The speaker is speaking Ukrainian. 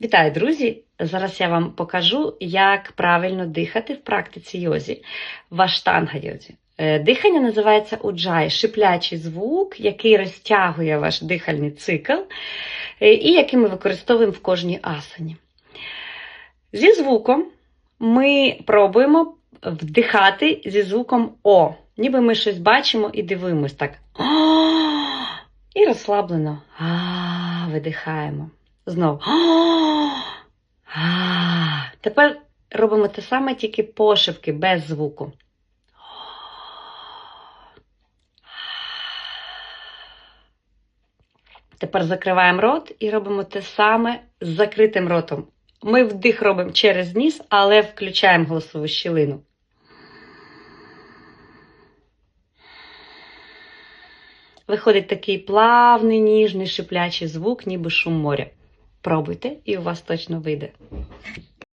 Вітаю, друзі! Зараз я вам покажу, як правильно дихати в практиці йозі, в аштанга йозі. Е, Дихання називається уджай, шиплячий звук, який розтягує ваш дихальний цикл, е, і який ми використовуємо в кожній асані. Зі звуком ми пробуємо вдихати зі звуком О. Ніби ми щось бачимо і дивимось так. І розслаблено. Видихаємо. Знов. Тепер робимо те саме, тільки пошепки, без звуку. Тепер закриваємо рот і робимо те саме з закритим ротом. Ми вдих робимо через ніс, але включаємо голосову щілину. Виходить такий плавний, ніжний, шиплячий звук, ніби шум моря. Пробуйте, і у вас точно вийде.